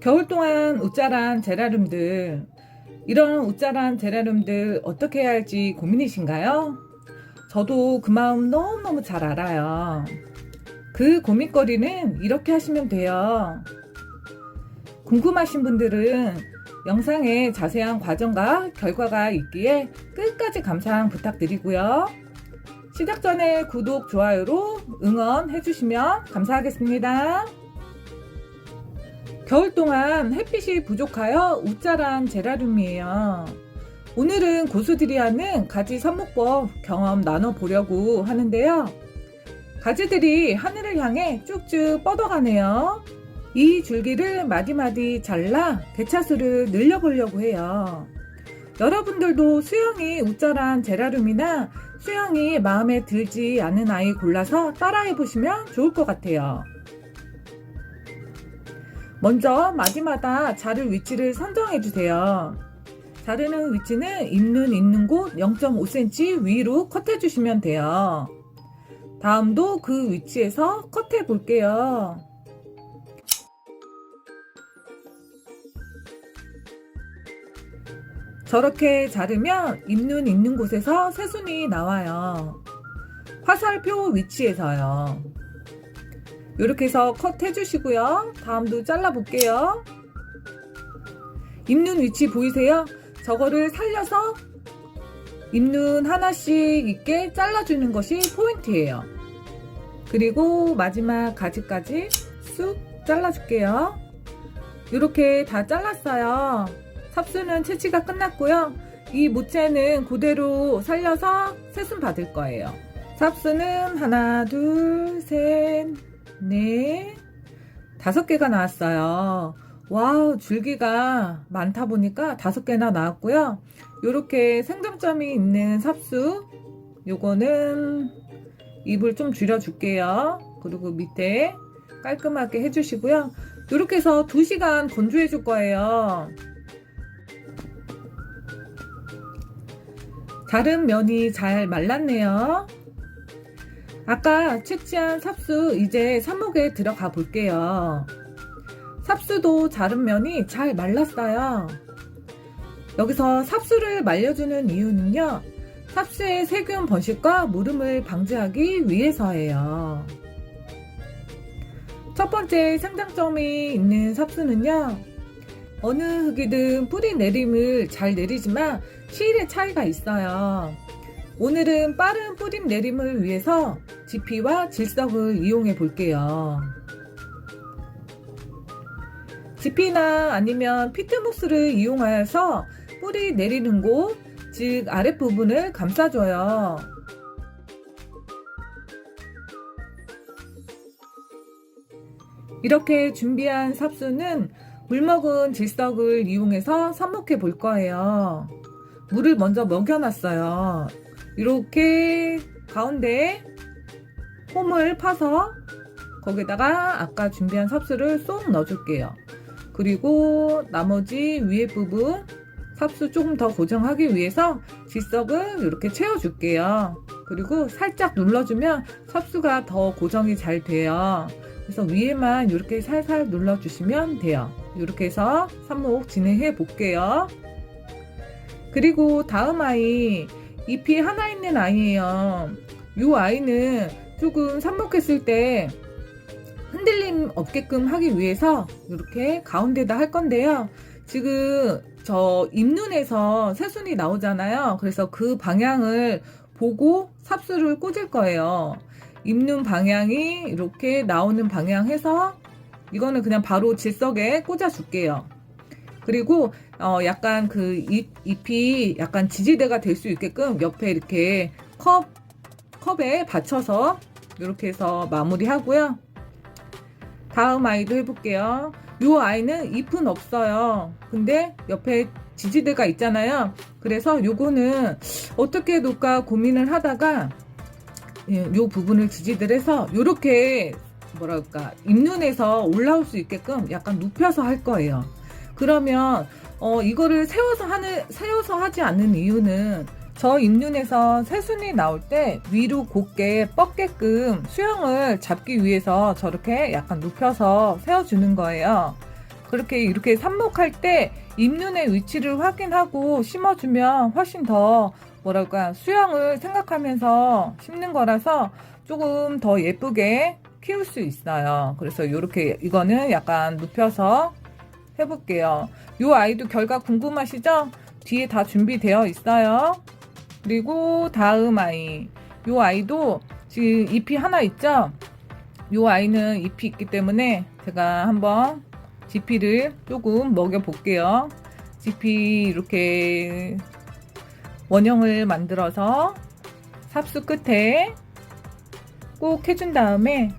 겨울 동안 웃자란 제라늄들 이런 웃자란 제라늄들 어떻게 해야 할지 고민이신가요? 저도 그 마음 너무너무 잘 알아요. 그 고민거리는 이렇게 하시면 돼요. 궁금하신 분들은 영상에 자세한 과정과 결과가 있기에 끝까지 감상 부탁드리고요. 시작 전에 구독, 좋아요로 응원해 주시면 감사하겠습니다. 겨울 동안 햇빛이 부족하여 웃자란 제라늄이에요. 오늘은 고수들이 하는 가지 삽목법 경험 나눠보려고 하는데요. 가지들이 하늘을 향해 쭉쭉 뻗어가네요. 이 줄기를 마디마디 잘라 개차수를 늘려보려고 해요. 여러분들도 수영이 웃자란 제라늄이나 수영이 마음에 들지 않는 아이 골라서 따라해보시면 좋을 것 같아요. 먼저 마디마다 자를 위치를 선정해 주세요. 자르는 위치는 잎눈 있는 곳 0.5cm 위로 컷해 주시면 돼요. 다음도 그 위치에서 컷해 볼게요. 저렇게 자르면 잎눈 있는 곳에서 새순이 나와요. 화살표 위치에서요. 이렇게 해서 컷 해주시고요. 다음도 잘라볼게요. 잎눈 위치 보이세요? 저거를 살려서 잎눈 하나씩 있게 잘라주는 것이 포인트예요. 그리고 마지막 가지까지 쑥 잘라줄게요. 이렇게 다 잘랐어요. 삽수는 채취가 끝났고요. 이 모체는 그대로 살려서 새순 받을 거예요. 삽수는 하나, 둘, 셋, 넷, 다섯 개가 나왔어요. 와우, 줄기가 많다 보니까 다섯 개나 나왔고요. 이렇게 생장점이 있는 삽수, 요거는 입을 좀 줄여줄게요. 그리고 밑에 깔끔하게 해주시고요. 이렇게 해서 2시간 건조해 줄 거예요. 자른 면이 잘 말랐네요. 아까 채취한 삽수 이제 삽목에 들어가 볼게요. 삽수도 자른 면이 잘 말랐어요. 여기서 삽수를 말려주는 이유는요. 삽수의 세균 번식과 무름을 방지하기 위해서예요. 첫 번째 생장점이 있는 삽수는요. 어느 흙이든 뿌리 내림을 잘 내리지만 시일의 차이가 있어요. 오늘은 빠른 뿌림 내림을 위해서 지피와 질석을 이용해 볼게요. 지피나 아니면 피트모스를 이용하여서 뿌리 내리는 곳, 즉 아랫부분을 감싸줘요. 이렇게 준비한 삽수는 물먹은 질석을 이용해서 삽목해 볼 거예요. 물을 먼저 먹여놨어요. 이렇게 가운데 홈을 파서 거기다가 아까 준비한 삽수를 쏙 넣어줄게요. 그리고 나머지 위에 부분 삽수 조금 더 고정하기 위해서 질석을 이렇게 채워줄게요. 그리고 살짝 눌러주면 삽수가 더 고정이 잘 돼요. 그래서 위에만 이렇게 살살 눌러주시면 돼요. 이렇게 해서 삽목 진행해 볼게요. 그리고 다음 아이 잎이 하나 있는 아이예요. 이 아이는 조금 삽목했을 때 흔들림 없게끔 하기 위해서 이렇게 가운데다 할 건데요. 지금 저 잎눈에서 새순이 나오잖아요. 그래서 그 방향을 보고 삽수를 꽂을 거예요. 잎눈 방향이 이렇게 나오는 방향 해서 이거는 그냥 바로 질석에 꽂아 줄게요. 그리고 어 약간 그 잎, 잎이 약간 지지대가 될 수 있게끔 옆에 이렇게 컵 컵에 받쳐서 이렇게 해서 마무리 하고요. 다음 아이도 해볼게요. 이 아이는 잎은 없어요. 근데 옆에 지지대가 있잖아요. 그래서 요거는 어떻게 놓을까 고민을 하다가 예, 요 부분을 지지대를 해서 요렇게 뭐랄까 잎눈에서 올라올 수 있게끔 약간 눕혀서 할 거예요. 그러면 어 이거를 세워서 하는 세워서 하지 않는 이유는 저 잎눈에서 새순이 나올 때 위로 곧게 뻗게끔 수영을 잡기 위해서 저렇게 약간 눕혀서 세워주는 거예요. 그렇게 이렇게 삽목할 때 잎눈의 위치를 확인하고 심어주면 훨씬 더 뭐랄까 수영을 생각하면서 심는 거라서 조금 더 예쁘게 키울 수 있어요. 그래서 이렇게 이거는 약간 눕혀서 해볼게요. 요 아이도 결과 궁금하시죠? 뒤에 다 준비되어 있어요. 그리고 다음 아이. 요 아이도 지금 잎이 하나 있죠? 요 아이는 잎이 있기 때문에 제가 한번 지피를 조금 먹여 볼게요. 지피 이렇게 원형을 만들어서 삽수 끝에 꼭 해준 다음에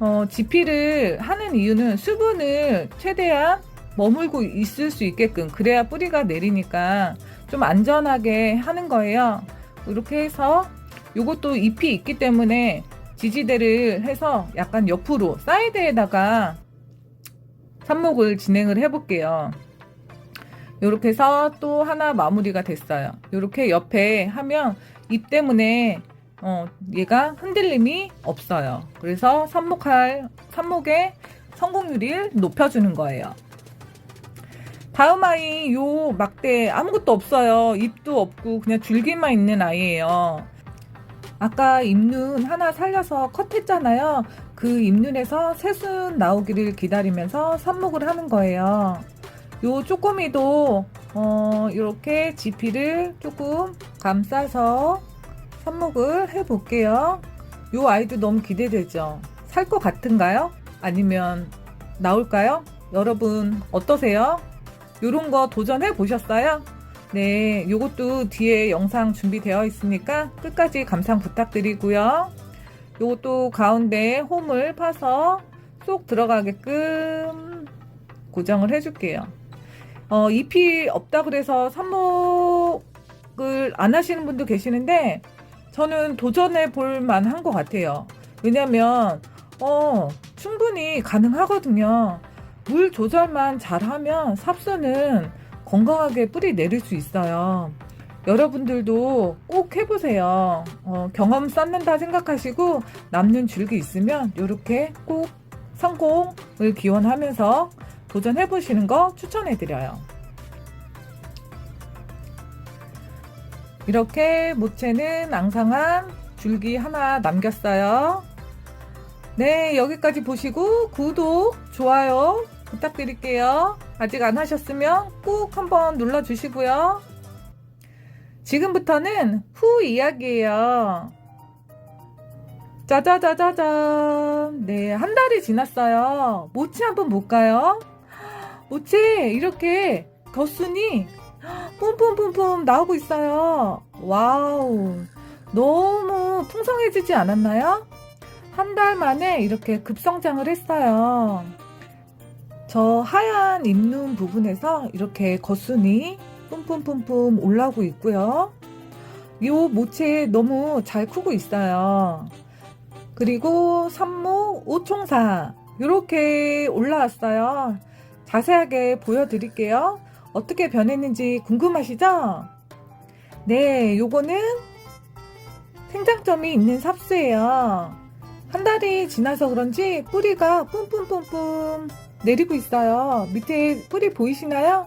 어, 지피를 하는 이유는 수분을 최대한 머물고 있을 수 있게끔 그래야 뿌리가 내리니까 좀 안전하게 하는 거예요. 이렇게 해서 이것도 잎이 있기 때문에 지지대를 해서 약간 옆으로 사이드에다가 삽목을 진행을 해볼게요. 이렇게 해서 또 하나 마무리가 됐어요. 이렇게 옆에 하면 잎 때문에 어, 얘가 흔들림이 없어요. 그래서 삽목할 삽목의 성공률을 높여주는 거예요. 다음 아이 요 막대 아무것도 없어요. 잎도 없고 그냥 줄기만 있는 아이예요. 아까 잎눈 하나 살려서 컷했잖아요. 그 잎눈에서 새순 나오기를 기다리면서 삽목을 하는 거예요. 요 쪼꼬미도 어, 이렇게 지피를 조금 감싸서 삽목을 해볼게요. 요 아이도 너무 기대되죠? 살 것 같은가요? 아니면 나올까요? 여러분 어떠세요? 요런 거 도전해 보셨어요? 네, 요것도 뒤에 영상 준비되어 있으니까 끝까지 감상 부탁드리고요. 요것도 가운데 홈을 파서 쏙 들어가게끔 고정을 해줄게요. 어, 잎이 없다 그래서 삽목을 안 하시는 분도 계시는데 저는 도전해 볼 만한 것 같아요. 왜냐면 어, 충분히 가능하거든요. 물 조절만 잘하면 삽수는 건강하게 뿌리 내릴 수 있어요. 여러분들도 꼭 해보세요. 어, 경험 쌓는다 생각하시고 남는 줄기 있으면 이렇게 꼭 성공을 기원하면서 도전해보시는 거 추천해드려요. 이렇게 모체는 앙상한 줄기 하나 남겼어요. 네, 여기까지 보시고 구독, 좋아요 부탁드릴게요. 아직 안 하셨으면 꼭 한번 눌러주시고요. 지금부터는 후 이야기예요. 짜자자자잔. 네, 한 달이 지났어요. 모치 한번 볼까요? 모치 이렇게 덧순이 뿜뿜뿜뿜 나오고 있어요. 와우. 너무 풍성해지지 않았나요? 한 달 만에 이렇게 급성장을 했어요. 저 하얀 잎눈 부분에서 이렇게 겉순이 뿜뿜뿜뿜 올라오고 있고요. 요 모체 너무 잘 크고 있어요. 그리고 삼목 오총사 이렇게 올라왔어요. 자세하게 보여드릴게요. 어떻게 변했는지 궁금하시죠? 네, 요거는 생장점이 있는 삽수예요. 한 달이 지나서 그런지 뿌리가 뿜뿜뿜뿜 내리고 있어요. 밑에 뿌리 보이시나요?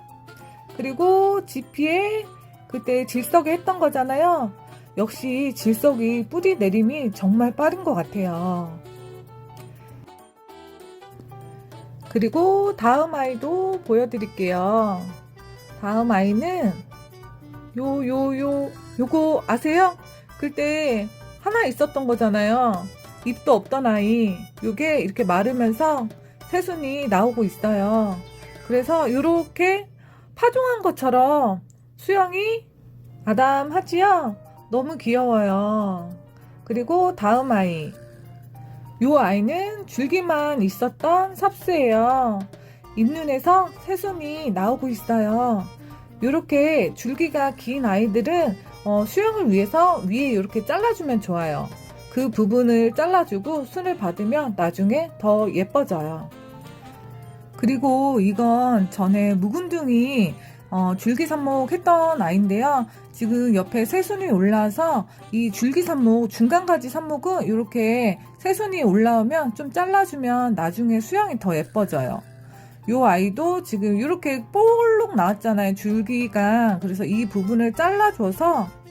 그리고 지피에 그때 질석에 했던 거잖아요. 역시 질석이 뿌리 내림이 정말 빠른 것 같아요. 그리고 다음 아이도 보여드릴게요. 다음 아이는 요, 요, 요, 요거 아세요? 그때 하나 있었던 거잖아요. 잎도 없던 아이. 요게 이렇게 마르면서 새순이 나오고 있어요. 그래서 이렇게 파종한 것처럼 수영이 아담하지요? 너무 귀여워요. 그리고 다음 아이. 요 아이는 줄기만 있었던 삽수예요. 잎눈에서 새순이 나오고 있어요. 이렇게 줄기가 긴 아이들은 어, 수영을 위해서 위에 이렇게 잘라주면 좋아요. 그 부분을 잘라주고 순을 받으면 나중에 더 예뻐져요. 그리고 이건 전에 묵은둥이 어, 줄기 삽목 했던 아이인데요. 지금 옆에 새순이 올라와서 이 줄기 삽목 중간가지 삽목은 이렇게 새순이 올라오면 좀 잘라주면 나중에 수영이 더 예뻐져요. 요 아이도 지금 이렇게 볼록 나왔잖아요. 줄기가. 그래서 이 부분을 잘라줘서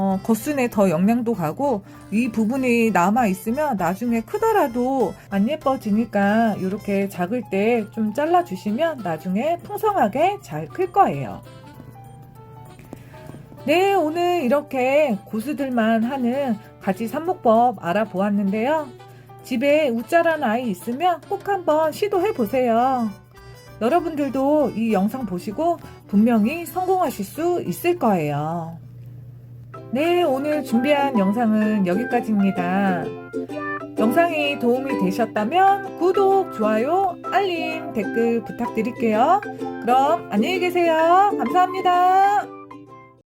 어, 겉순에 더 영양도 가고 이 부분이 남아 있으면 나중에 크더라도 안 예뻐지니까 이렇게 작을 때 좀 잘라 주시면 나중에 풍성하게 잘 클 거예요. 네, 오늘 이렇게 고수들만 하는 가지 삽목법 알아보았는데요. 집에 우짜란 아이 있으면 꼭 한번 시도해 보세요. 여러분들도 이 영상 보시고 분명히 성공하실 수 있을 거예요. 네, 오늘 준비한 영상은 여기까지입니다. 영상이 도움이 되셨다면 구독, 좋아요, 알림, 댓글 부탁드릴게요. 그럼 안녕히 계세요. 감사합니다.